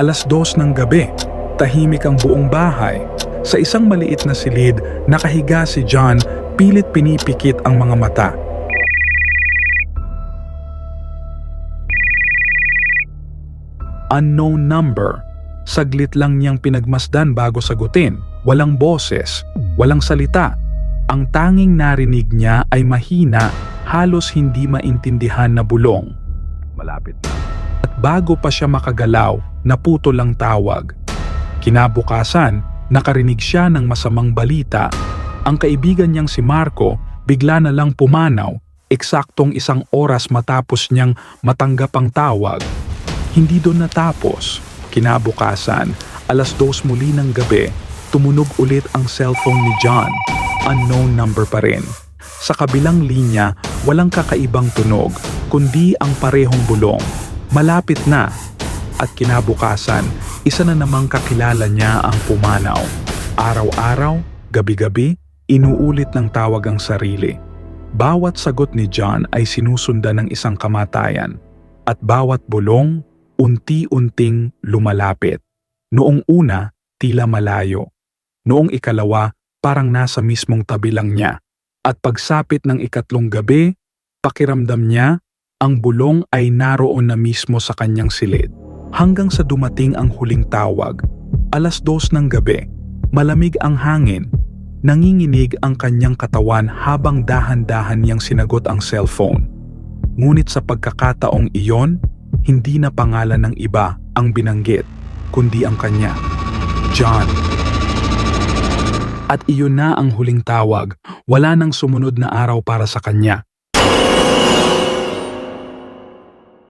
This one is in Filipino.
Alas dos ng gabi, tahimik ang buong bahay. Sa isang maliit na silid, nakahiga si John, pilit pinipikit ang mga mata. Unknown number. Saglit lang niyang pinagmasdan bago sagutin. Walang boses, walang salita. Ang tanging narinig niya ay mahina, halos hindi maintindihan na bulong. Malapit na. At bago pa siya makagalaw, naputol ang tawag. Kinabukasan, nakarinig siya ng masamang balita. Ang kaibigan niyang si Marco bigla na lang pumanaw, eksaktong isang oras matapos niyang matanggap ang tawag. Hindi doon natapos. Kinabukasan, alas dos muli ng gabi, tumunog ulit ang cellphone ni John. Unknown number pa rin. Sa kabilang linya, walang kakaibang tunog, kundi ang parehong bulong. Malapit na. At kinabukasan, isa na namang kakilala niya ang pumanaw. Araw-araw, gabi-gabi, inuulit ng tawag ang sarili. Bawat sagot ni John ay sinusundan ng isang kamatayan. At bawat bulong, unti-unting lumalapit. Noong una, tila malayo. Noong ikalawa, parang nasa mismong tabi lang niya. At pagsapit ng ikatlong gabi, pakiramdam niya, ang bulong ay naroon na mismo sa kanyang silid. Hanggang sa dumating ang huling tawag. Alas dos ng gabi, malamig ang hangin. Nanginginig ang kanyang katawan habang dahan-dahan niyang sinagot ang cellphone. Ngunit sa pagkakataong iyon, hindi na pangalan ng iba ang binanggit, kundi ang kanya. John. At iyon na ang huling tawag. Wala nang sumunod na araw para sa kanya.